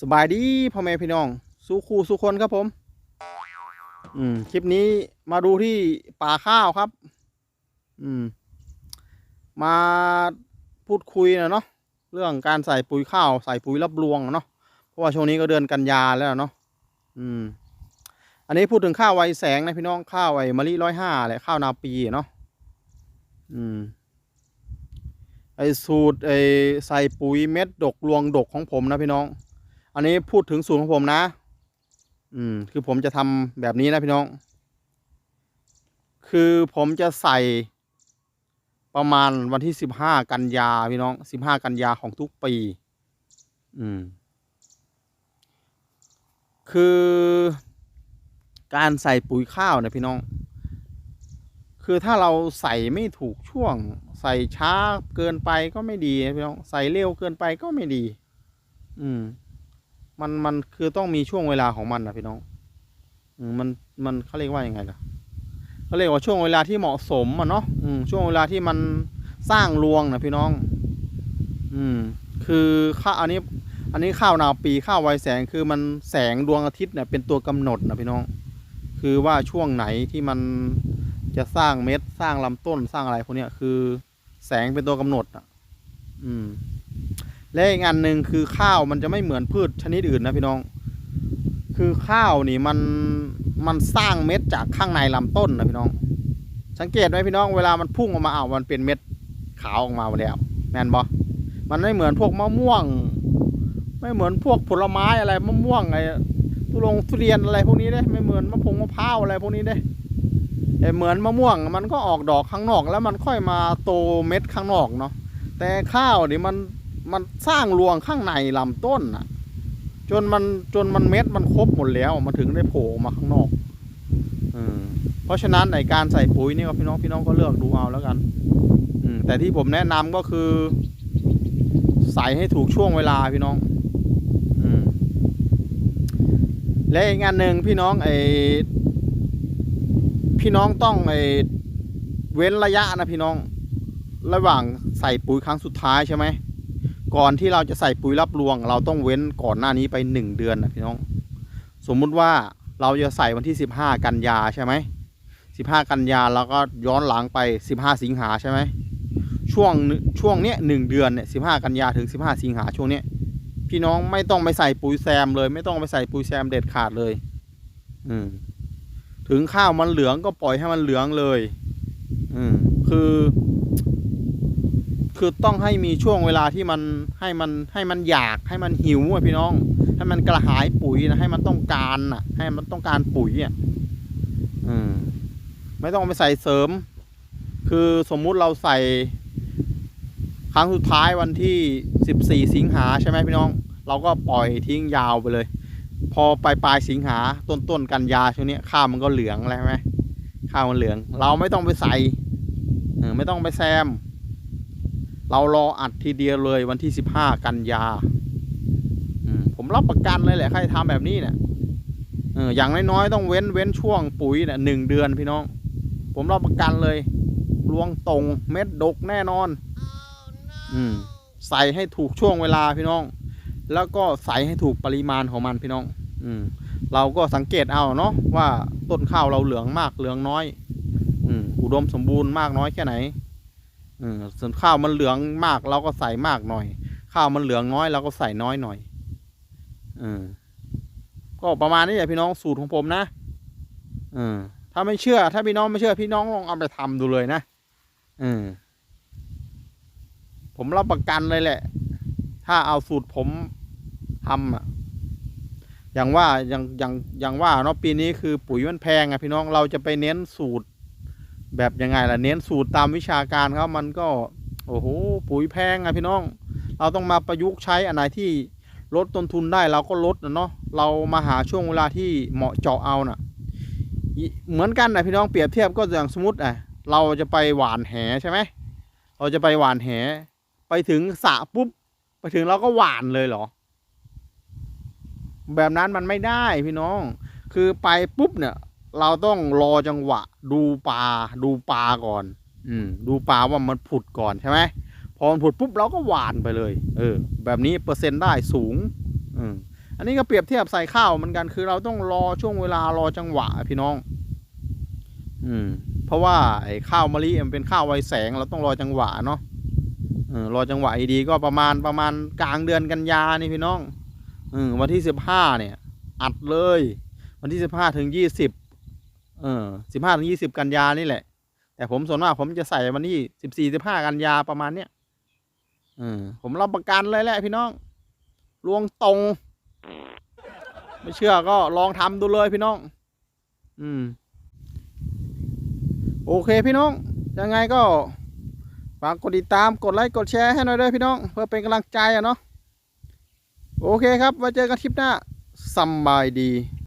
สบายดีพ่อแม่พี่น้อง สู้คู่สู้คนครับผม อืม คลิปนี้มาดูที่ป่าข้าวครับ อืม มาพูดคุยนะเนาะเรื่องการใส่ปุ๋ยข้าว ใส่ปุ๋ยรับรวงเนาะเพราะว่าช่วงนี้ก็เดือนกันยาแล้วเนาะอืม อันนี้พูดถึงข้าวไวแสงนะพี่น้องข้าวไอ้มะลิร้อยห้าแหละข้าวนาปีเนาะอืมไอสูตรไอใส่ปุ๋ยเม็ดดกรวงดกของผมนะพี่น้อง อันนี้พูดถึงสูตรของผมนะ อืม คือผมจะทำแบบนี้นะพี่น้อง คือผมจะใส่ประมาณวันที่สิบห้ากันยาพี่น้องสิบห้ากันยาของทุกปี อืม คือการใส่ปุ๋ยข้าวนะพี่น้อง คือถ้าเราใส่ไม่ถูกช่วง ใส่ช้าเกินไปก็ไม่ดีนะพี่น้อง ใส่เร็วเกินไปก็ไม่ดี อืม มันมันคือต้องมีช่วงเวลาของมันนะพี่น้องมันมันเขาเรียกว่ายังไงล่ะเขาเรียกว่าช่วงเวลาที่เหมาะสมอะเนาะช่วงเวลาที่มันสร้างรวงนะพี่น้อง อืม คือข้าอันนี้ อันนี้ข้าวนาปีข้าวไวแสงคือมันแสงดวงอาทิตย์เนี่ยเป็นตัวกำหนดนะพี่น้อง คือว่าช่วงไหนที่มันจะสร้างเม็ดสร้างลำต้นสร้างอะไรพวกเนี้ยคือ แสงเป็นตัวกำหนดอะ อืม และอีกอันหนึ่งคือข้าวมันจะไม่เหมือนพืชชนิดอื่นนะพี่น้อง คือข้าวนี่มันมันสร้างเม็ดจากข้างในลำต้นนะพี่น้อง สังเกตไหมพี่น้องเวลามันพุ่งออกมาอ้าวมันเป็นเม็ดขาวออกมาแล้วแมนบอมันไม่เหมือนพวกมะม่วง ไม่เหมือนพวกผลไม้อะไรมะม่วงอะไอ้ทุลงทุเรียนอะไรพวกนี้เด้ไม่เหมือนมะพงมะพร้าวอะไรพวกนี้เด้แต่เหมือนมะม่วงมันก็ออกดอกข้างนอก แล้วมันค่อยมาโตเม็ดข้างนอกเนาะแต่ข้าวนี่มัน มันสร้างรวงข้างในลำต้นน่ะ จนมันจนมันเม็ดมันครบหมดแล้ว มันถึงได้โผล่มาข้างนอกอืมเพราะฉะนั้นในการใส่ปุ๋ยนี่ก็พี่น้องพี่น้องก็เลือกดูเอาแล้วกันอืมแต่ที่ผมแนะนำก็คือ ใส่ให้ถูกช่วงเวลาพี่น้อง อืมและอีกงานหนึ่งพี่น้องไอพี่น้องต้องไอเว้นระยะนะพี่น้อง ระหว่างใส่ปุ๋ยครั้งสุดท้ายใช่ไหม ก่อนที่เราจะใส่ปุ๋ยรับรวง เราต้องเว้นก่อนหน้านี้ไปหนึ่งเดือนนะพี่น้อง สมมุติว่าเราจะใส่วันที่สิบห้ากันยาใช่ไหมสิบห้ากันยาเราก็ย้อนหลังไปสิบห้าสิงหาใช่ไหมช่วงช่วงเนี้ยหนึ่งเดือนเนี่ยสิบห้ากันยาถึงสิบห้าสิงหาช่วงเนี้ยพี่น้องไม่ต้องไปใส่ปุ๋ยแซมเลย ไม่ต้องไปใส่ปุ๋ยแซมเด็ดขาดเลย อืม ถึงข้าวมันเหลืองก็ปล่อยให้มันเหลืองเลย อืม คือ คือต้องให้มีช่วงเวลาที่มันให้มันให้มันอยากให้มันหิวอะพี่น้อง ให้มันกระหายปุ๋ยนะให้มันต้องการอะ ให้มันต้องการปุ๋ยอะอืมไม่ต้องไปใส่เสริม คือสมมุติเราใส่ ครั้งสุดท้ายวันที่14สิงหาใช่ไหมพี่น้อง เราก็ปล่อยทิ้งยาวไปเลย พอปลายปลายสิงหาต้นต้นกันยาช่วงนี้ข้าวมันก็เหลืองแล้วใช่ไหมข้าวมันเหลือง เราไม่ต้องไปใส่ไม่ต้องไปแซม เรารออัดทีเดียวเลยวันที่ 15 กันยาอืมผมรับประกันเลยแหละใครทำแบบนี้เนี่ยเอออย่างน้อยๆต้องเว้นเว้นช่วงปุ๋ยเนี่ยหนึ่งเดือนพี่น้อง ผมรับประกันเลยรวงตรงเม็ดดกแน่นอนอืมใส่ให้ถูกช่วงเวลาพี่น้อง แล้วก็ใส่ให้ถูกปริมาณของมันพี่น้อง อืมเราก็สังเกตเอาเนาะว่าต้นข้าวเราเหลืองมากเหลืองน้อย อืมอุดมสมบูรณ์มากน้อยแค่ไหน อส่วนข้าวมันเหลืองมากเราก็ใส่มากหน่อย ข้าวมันเหลืองน้อยเราก็ใส่น้อยหน่อยอก็ประมาณนี้แหละพี่น้องสูตรของผมนะอถ้าไม่เชื่อ ถ้าพี่น้องไม่เชื่อ พี่น้องลองเอาไปทำดูเลยนะอผมรับประกันเลยแหละ ถ้าเอาสูตรผมทำอะอย่างว่าอย่างอย่างอย่างว่าเนาะปีนี้คือปุ๋ยมันแพงอะพี่น้องเราจะไปเน้นสูตร แบบยังไงล่ะเน้นสูตรตามวิชาการเขามันก็ โอ้โหปุ๋ยแพงอะพี่น้อง เราต้องมาประยุกต์ใช้อันไหนที่ลดต้นทุนได้เราก็ลดนะเนาะเรามาหาช่วงเวลาที่เหมาะเจาะเอาน่ะเหมือนกันนะพี่น้องเปรียบเทียบก็อย่างสมมติอะเราจะไปหวานแหใช่ไหมเราจะไปหวานแห ไปถึงสระปุ๊บไปถึงเราก็หวานเลยเหรอ แบบนั้นมันไม่ได้พี่น้อง คือไปปุ๊บเนี่ย เราต้องรอจังหวะ ดูปลาดูปลาก่อน อืม ดูปลาว่ามันผุดก่อนใช่ไหมพอมันผุดปุ๊บเราก็หวานไปเลย เออ แบบนี้เปอร์เซ็นต์ได้สูง อืม อันนี้ก็เปรียบเทียบใส่ข้าวเหมือนกันคือเราต้องรอช่วงเวลารอจังหวะพี่น้อง อืม เพราะว่าไอ้ข้าวมะลิมันเป็นข้าวไวแสงเราต้องรอจังหวะเนาะเออรอจังหวะดีก็ประมาณประมาณกลางเดือนกันยานี่พี่น้องอวันที่สิบห้าเนี่ย อัดเลย วันที่สิบห้าถึงยี่สิบ เออสิบห้าถึงยี่สิบกันยานี่แหละ แต่ผมส่วนมากผมจะใส่วันที่สิบสี่สิบห้ากันยาประมาณเนี้ยเออผมรับประกันเลยแหละพี่น้องลวงตรง ไม่เชื่อก็ลองทำดูเลยพี่น้อง อืม โอเคพี่น้อง ยังไงก็ฝากกดติดตามกดไลค์กดแชร์ให้หน่อยด้วยพี่น้อง เพื่อเป็นกำลังใจอะเนาะโอเคครับไว้เจอกันคลิปหน้าสบายดี